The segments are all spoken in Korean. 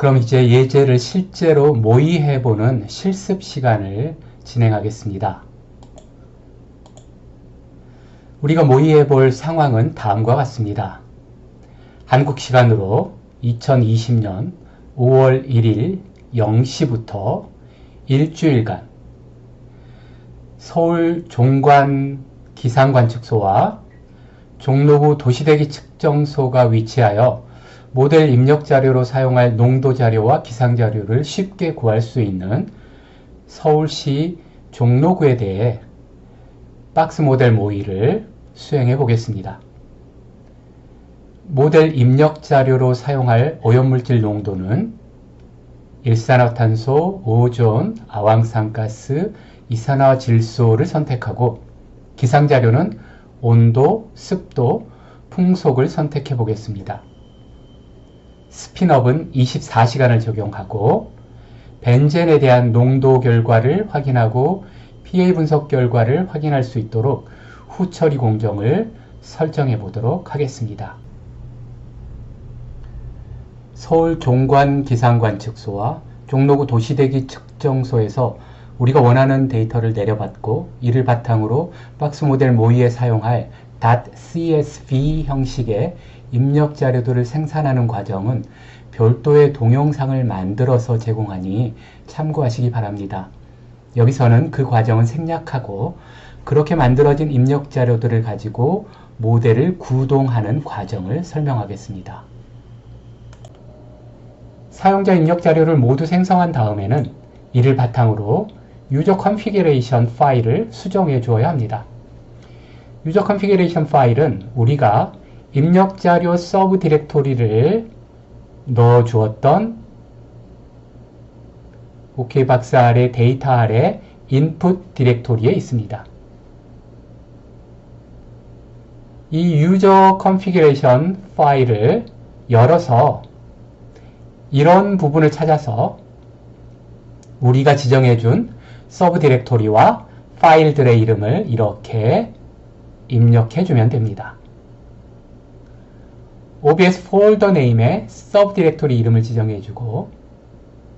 그럼 이제 예제를 실제로 모의해보는 실습 시간을 진행하겠습니다. 우리가 모의해볼 상황은 다음과 같습니다. 한국 시간으로 2020년 5월 1일 0시부터 일주일간 서울 종관 기상관측소와 종로구 도시대기 측정소가 위치하여 모델 입력 자료로 사용할 농도 자료와 기상 자료를 쉽게 구할 수 있는 서울시 종로구에 대해 박스 모델 모의를 수행해 보겠습니다. 모델 입력 자료로 사용할 오염물질 농도는 일산화탄소, 오존, 아황산가스, 이산화질소를 선택하고 기상 자료는 온도, 습도, 풍속을 선택해 보겠습니다. 스피업은 24시간을 적용하고 벤젠에 대한 농도 결과를 확인하고 pA 분석 결과를 확인할 수 있도록 후처리 공정을 설정해 보도록 하겠습니다. 서울 종관 기상관측소와 종로구 도시대기 측정소에서 우리가 원하는 데이터를 내려받고 이를 바탕으로 박스 모델 모의에 사용할 .csv 형식의 입력 자료들을 생산하는 과정은 별도의 동영상을 만들어서 제공하니 참고하시기 바랍니다. 여기서는 그 과정은 생략하고 그렇게 만들어진 입력 자료들을 가지고 모델을 구동하는 과정을 설명하겠습니다. 사용자 입력 자료를 모두 생성한 다음에는 이를 바탕으로 유저 컨피그레이션 파일을 수정해 주어야 합니다. 유저 컨피그레이션 파일은 우리가 입력 자료 서브 디렉토리를 넣어 주었던 OK 박스 아래 데이터 아래 인풋 디렉토리에 있습니다. 이 유저 컨피그레이션 파일을 열어서 이런 부분을 찾아서 우리가 지정해준 서브 디렉토리와 파일들의 이름을 이렇게 입력해 주면 됩니다. OBS 폴더 네임에 서브 디렉토리 이름을 지정해 주고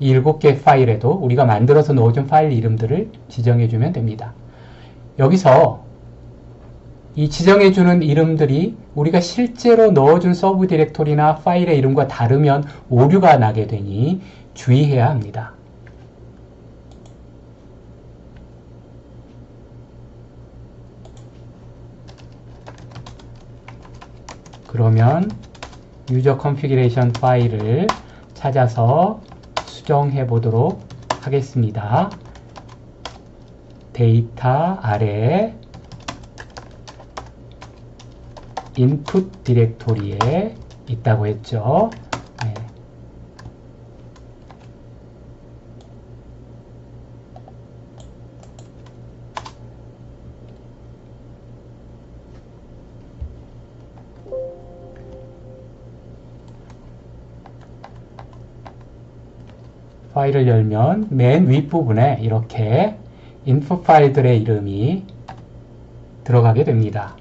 이 7개 파일에도 우리가 만들어서 넣어준 파일 이름들을 지정해 주면 됩니다. 여기서 이 지정해 주는 이름들이 우리가 실제로 넣어준 서브 디렉토리나 파일의 이름과 다르면 오류가 나게 되니 주의해야 합니다. 그러면 유저 컨피그레이션 파일을 찾아서 수정해 보도록 하겠습니다. 데이터 아래 인풋 디렉토리에 있다고 했죠. 파일을 열면 맨 윗부분에 이렇게 인풋 파일들의 이름이 들어가게 됩니다.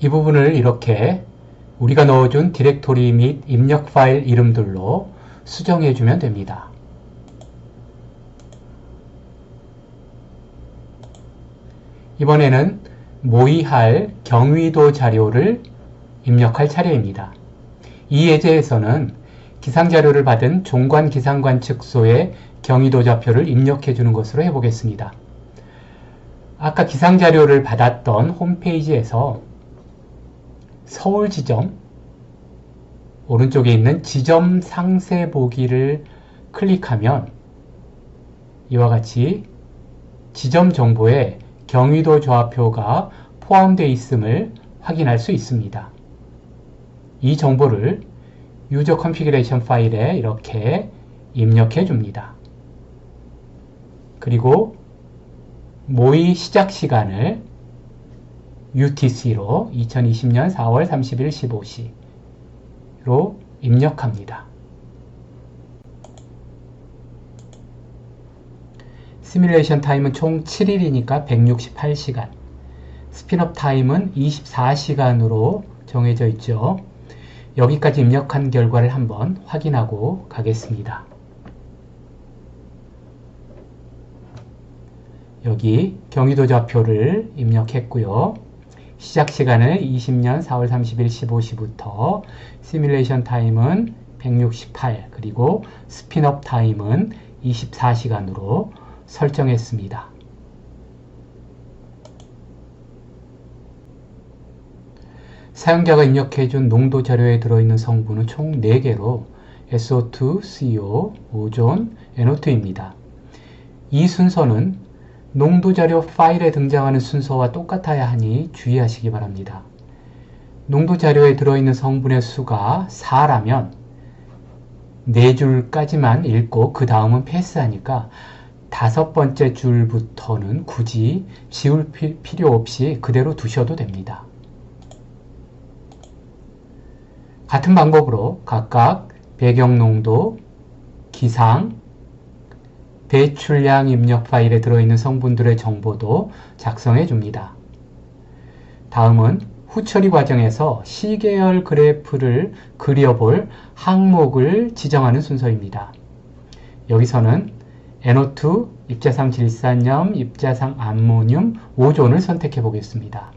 이 부분을 이렇게 우리가 넣어준 디렉토리 및 입력 파일 이름들로 수정해 주면 됩니다. 이번에는 모의할 경위도 자료를 입력할 차례입니다. 이 예제에서는 기상자료를 받은 종관기상관측소의 경위도 좌표를 입력해 주는 것으로 해보겠습니다. 아까 기상자료를 받았던 홈페이지에서 서울 지점 오른쪽에 있는 지점 상세 보기를 클릭하면 이와 같이 지점 정보에 경위도 좌표가 포함되어 있음을 확인할 수 있습니다. 이 정보를 유저 컨피그레이션 파일에 이렇게 입력해 줍니다. 그리고 모의 시작 시간을 UTC로 2020년 4월 30일 15시로 입력합니다. 시뮬레이션 타임은 총 7일이니까 168시간. 스피업 타임은 24시간으로 정해져 있죠. 여기까지 입력한 결과를 한번 확인하고 가겠습니다. 여기 경기도 좌표를 입력했고요. 시작 시간을 20년 4월 30일 15시부터 시뮬레이션 타임은 168 그리고 스피업 타임은 24시간으로 설정했습니다. 사용자가 입력해준 농도 자료에 들어있는 성분은 총 4개로 SO2, CO, 오존, NO2입니다. 이 순서는 농도 자료 파일에 등장하는 순서와 똑같아야 하니 주의하시기 바랍니다. 농도 자료에 들어있는 성분의 수가 4라면 4줄까지만 읽고 그 다음은 패스하니까 다섯 번째 줄부터는 굳이 지울 필요 없이 그대로 두셔도 됩니다. 같은 방법으로 각각 배경 농도, 기상, 배출량 입력 파일에 들어있는 성분들의 정보도 작성해 줍니다. 다음은 후처리 과정에서 시계열 그래프를 그려볼 항목을 지정하는 순서입니다. 여기서는 NO2, 입자상 질산염, 입자상 암모늄, 오존을 선택해 보겠습니다.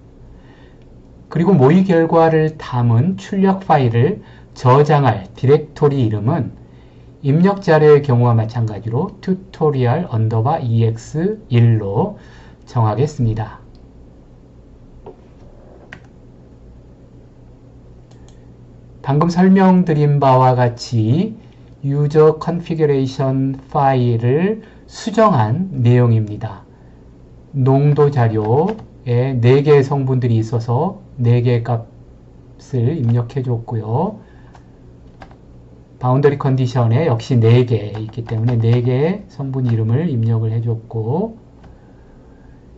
그리고 모의 결과를 담은 출력 파일을 저장할 디렉토리 이름은 입력 자료의 경우와 마찬가지로 tutorial 언더바 ex1로 정하겠습니다. 방금 설명드린 바와 같이 유저 컨피그레이션 파일을 수정한 내용입니다. 농도 자료에 4개의 성분들이 있어서 4개의 값을 입력해 줬고요. 바운더리 컨디션에 역시 4개 있기 때문에 4개의 성분 이름을 입력을 해 줬고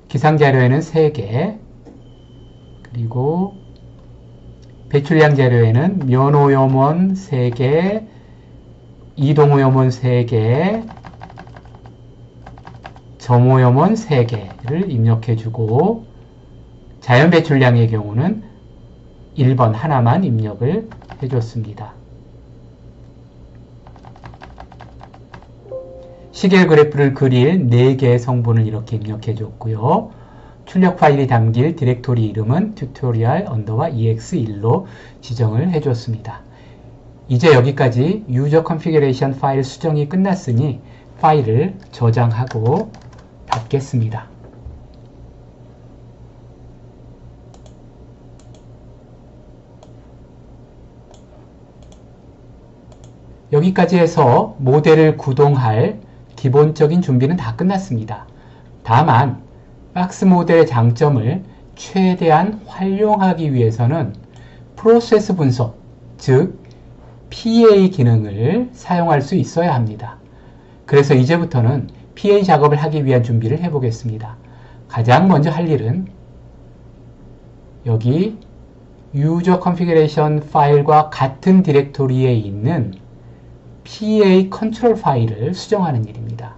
기상 자료에는 3개 그리고 배출량 자료에는 면오염원 3개 이동오염원 3개 점오염원 3개를 입력해 주고 자연 배출량의 경우는 1번 하나만 입력을 해줬습니다. 시계 그래프를 그릴 4개의 성분을 이렇게 입력해 줬고요. 출력 파일이 담길 디렉토리 이름은 tutorial 언더와 ex1로 지정을 해 줬습니다. 이제 여기까지 유저 컨피그레이션 파일 수정이 끝났으니 파일을 저장하고 닫겠습니다. 여기까지 해서 모델을 구동할 기본적인 준비는 다 끝났습니다. 다만 박스 모델의 장점을 최대한 활용하기 위해서는 프로세스 분석, 즉 PA 기능을 사용할 수 있어야 합니다. 그래서 이제부터는 PA 작업을 하기 위한 준비를 해보겠습니다. 가장 먼저 할 일은 여기 유저 컨피그레이션 파일과 같은 디렉토리에 있는 PA 컨트롤 파일을 수정하는 일입니다.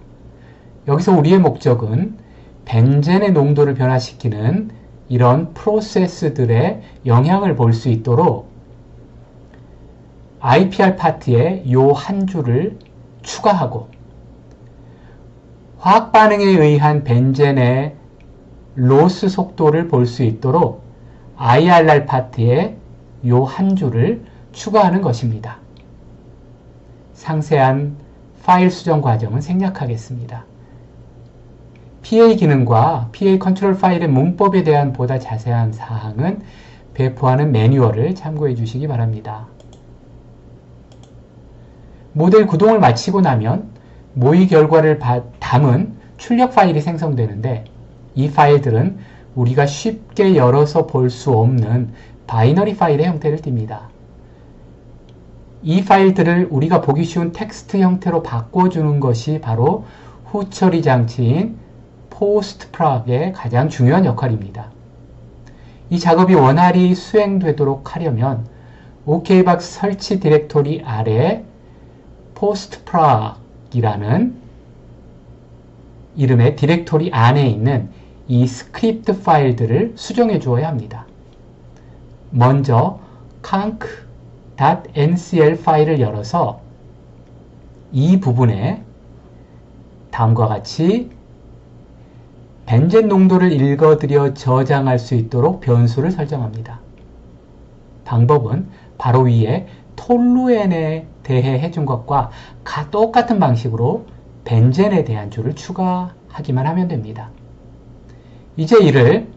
여기서 우리의 목적은 벤젠의 농도를 변화시키는 이런 프로세스들의 영향을 볼 수 있도록 IPR 파트에 이 한 줄을 추가하고 화학 반응에 의한 벤젠의 로스 속도를 볼 수 있도록 IRR 파트에 이 한 줄을 추가하는 것입니다. 상세한 파일 수정 과정은 생략하겠습니다. PA 기능과 PA 컨트롤 파일의 문법에 대한 보다 자세한 사항은 배포하는 매뉴얼을 참고해 주시기 바랍니다. 모델 구동을 마치고 나면 모의 결과를 담은 출력 파일이 생성되는데 이 파일들은 우리가 쉽게 열어서 볼 수 없는 바이너리 파일의 형태를 띱니다. 이 파일들을 우리가 보기 쉬운 텍스트 형태로 바꿔주는 것이 바로 후처리 장치인 포스트 프락의 가장 중요한 역할입니다. 이 작업이 원활히 수행되도록 하려면 OK박스 설치 디렉토리 아래 postprog이라는 이름의 디렉토리 안에 있는 이 스크립트 파일들을 수정해 주어야 합니다. 먼저 conc .ncl 파일을 열어서 이 부분에 다음과 같이 벤젠 농도를 읽어들여 저장할 수 있도록 변수를 설정합니다. 방법은 바로 위에 톨루엔에 대해 해준 것과 똑같은 방식으로 벤젠에 대한 줄을 추가하기만 하면 됩니다. 이제 이를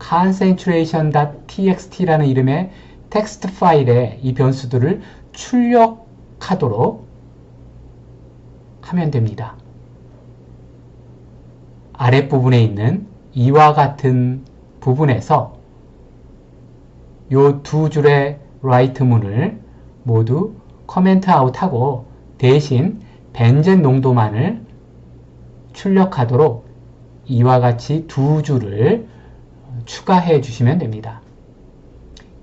concentration.txt라는 이름의 텍스트 파일에 이 변수들을 출력하도록 하면 됩니다. 아랫부분에 있는 이와 같은 부분에서 요 두 줄의 라이트 문을 모두 커멘트 아웃하고 대신 벤젠 농도만을 출력하도록 이와 같이 두 줄을 추가해 주시면 됩니다.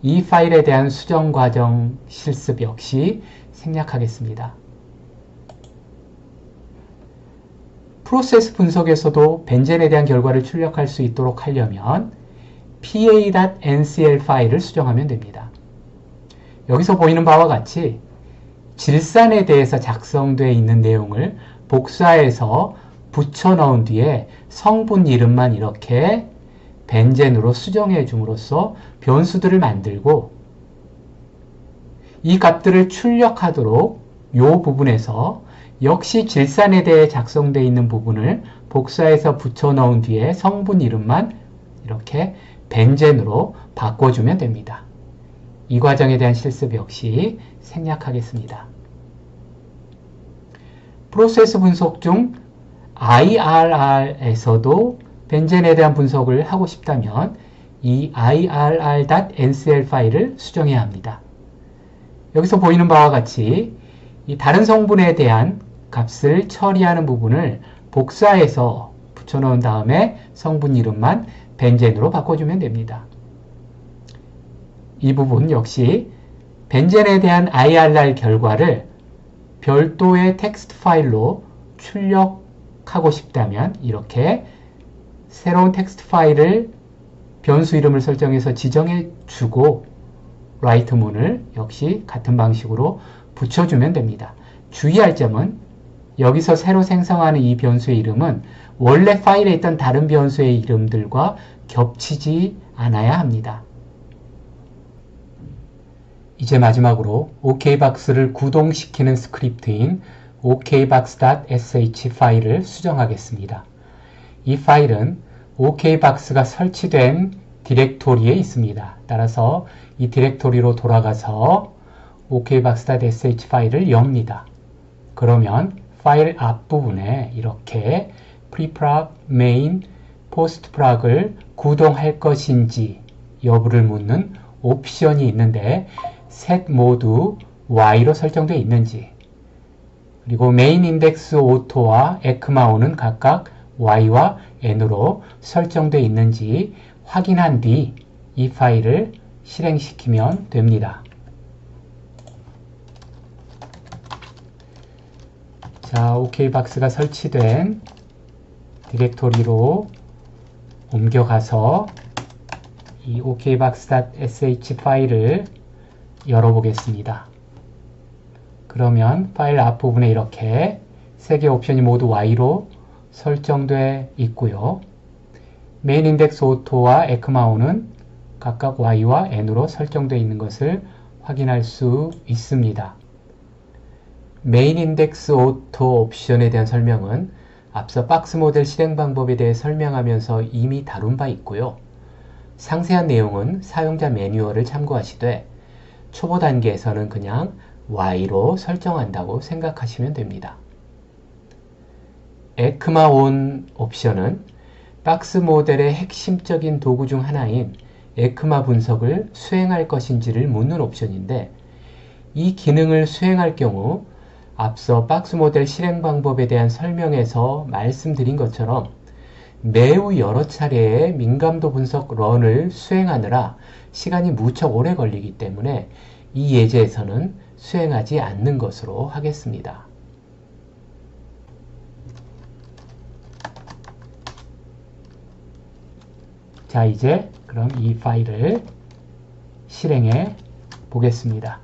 이 파일에 대한 수정 과정 실습 역시 생략하겠습니다. 프로세스 분석에서도 벤젠에 대한 결과를 출력할 수 있도록 하려면 pa.ncl 파일을 수정하면 됩니다. 여기서 보이는 바와 같이 질산에 대해서 작성되어 있는 내용을 복사해서 붙여 넣은 뒤에 성분 이름만 이렇게 벤젠으로 수정해 줌으로써 변수들을 만들고 이 값들을 출력하도록 이 부분에서 역시 질산에 대해 작성되어 있는 부분을 복사해서 붙여 넣은 뒤에 성분 이름만 이렇게 벤젠으로 바꿔주면 됩니다. 이 과정에 대한 실습 역시 생략하겠습니다. 프로세스 분석 중 IRR에서도 벤젠에 대한 분석을 하고 싶다면 이 irr.ncl 파일을 수정해야 합니다. 여기서 보이는 바와 같이 이 다른 성분에 대한 값을 처리하는 부분을 복사해서 붙여놓은 다음에 성분 이름만 벤젠으로 바꿔주면 됩니다. 이 부분 역시 벤젠에 대한 IRR 결과를 별도의 텍스트 파일로 출력하고 싶다면 이렇게 새로운 텍스트 파일을 변수 이름을 설정해서 지정해 주고 라이트 문을 역시 같은 방식으로 붙여주면 됩니다. 주의할 점은 여기서 새로 생성하는 이 변수의 이름은 원래 파일에 있던 다른 변수의 이름들과 겹치지 않아야 합니다. 이제 마지막으로 OK박스를 구동시키는 스크립트인 okbox.sh 파일을 수정하겠습니다. 이 파일은 OK박스가 설치된 디렉토리에 있습니다. 따라서 이 디렉토리로 돌아가서 okbox.sh 파일을 엽니다. 그러면 파일 앞부분에 이렇게 preprog, main, postprog을 구동할 것인지 여부를 묻는 옵션이 있는데 set 모두 y로 설정되어 있는지 그리고 메인 인덱스 오토와 에크마오는 각각 y와 n으로 설정되어 있는지 확인한 뒤 이 파일을 실행시키면 됩니다. 자, OK박스가 설치된 디렉토리로 옮겨가서 이 okbox.sh 파일을 열어보겠습니다. 그러면 파일 앞부분에 이렇게 세 개 옵션이 모두 Y로 설정되어 있고요. 메인 인덱스 오토와 에크마오는 각각 Y와 N으로 설정되어 있는 것을 확인할 수 있습니다. 메인 인덱스 오토 옵션에 대한 설명은 앞서 박스 모델 실행 방법에 대해 설명하면서 이미 다룬 바 있고요. 상세한 내용은 사용자 매뉴얼을 참고하시되 초보 단계에서는 그냥 Y로 설정한다고 생각하시면 됩니다. 에크마 온 옵션은 박스 모델의 핵심적인 도구 중 하나인 에크마 분석을 수행할 것인지를 묻는 옵션인데 이 기능을 수행할 경우 앞서 박스 모델 실행 방법에 대한 설명에서 말씀드린 것처럼 매우 여러 차례의 민감도 분석 런을 수행하느라 시간이 무척 오래 걸리기 때문에 이 예제에서는 수행하지 않는 것으로 하겠습니다. 자 이제 그럼 이 파일을 실행해 보겠습니다.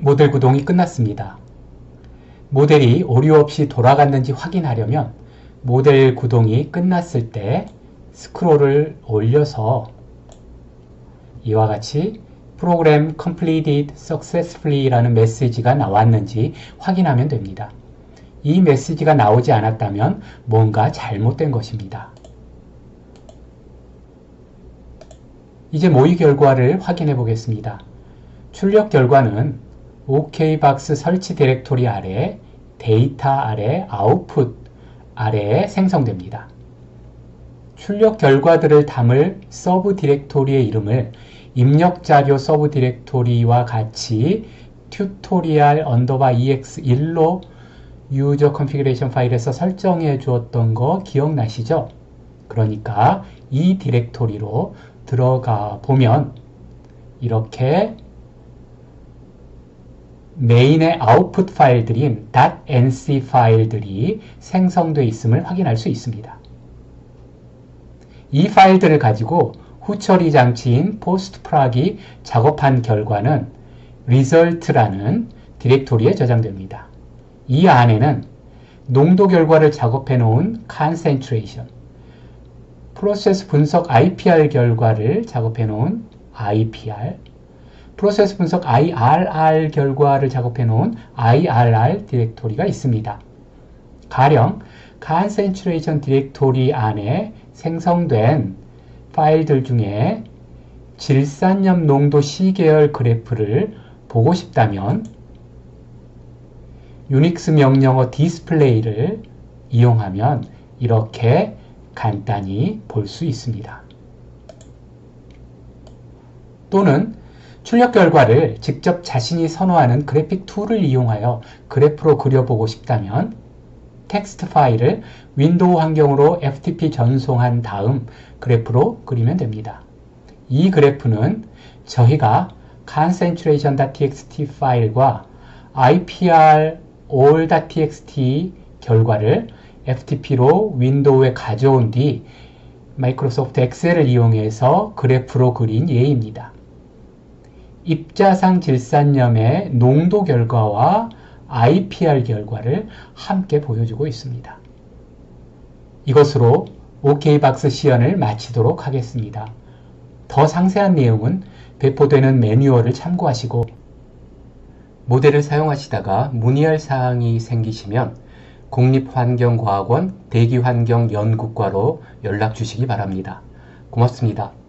모델 구동이 끝났습니다. 모델이 오류 없이 돌아갔는지 확인하려면 모델 구동이 끝났을 때 스크롤을 올려서 이와 같이 프로그램 completed successfully 라는 메시지가 나왔는지 확인하면 됩니다. 이 메시지가 나오지 않았다면 뭔가 잘못된 것입니다. 이제 모의 결과를 확인해 보겠습니다. 출력 결과는 OK박스 설치 디렉토리 아래 데이터 아래 아웃풋 아래에 생성됩니다. 출력 결과들을 담을 서브 디렉토리의 이름을 입력 자료 서브 디렉토리와 같이 튜토리얼 언더바 ex1로 유저 컨피그레이션 파일에서 설정해 주었던 거 기억나시죠? 그러니까 이 디렉토리로 들어가 보면 이렇게 메인의 아웃풋 파일들인 .nc 파일들이 생성되어 있음을 확인할 수 있습니다. 이 파일들을 가지고 후처리 장치인 postprog이 작업한 결과는 result라는 디렉토리에 저장됩니다. 이 안에는 농도 결과를 작업해 놓은 concentration, 프로세스 분석 IPR 결과를 작업해 놓은 IPR, 프로세스 분석 IRR 결과를 작업해 놓은 IRR 디렉토리가 있습니다. 가령 concentration 디렉토리 안에 생성된 파일들 중에 질산염 농도 시계열 그래프를 보고 싶다면 유닉스 명령어 디스플레이를 이용하면 이렇게 간단히 볼 수 있습니다. 또는 출력 결과를 직접 자신이 선호하는 그래픽 툴을 이용하여 그래프로 그려보고 싶다면 텍스트 파일을 윈도우 환경으로 FTP 전송한 다음 그래프로 그리면 됩니다. 이 그래프는 저희가 concentration.txt 파일과 IPR all.txt 결과를 FTP로 윈도우에 가져온 뒤 마이크로소프트 엑셀을 이용해서 그래프로 그린 예입니다. 입자상 질산염의 농도 결과와 IPR 결과를 함께 보여주고 있습니다. 이것으로 OK박스 시연을 마치도록 하겠습니다. 더 상세한 내용은 배포되는 매뉴얼을 참고하시고 모델을 사용하시다가 문의할 사항이 생기시면 국립환경과학원 대기환경연구과로 연락 주시기 바랍니다. 고맙습니다.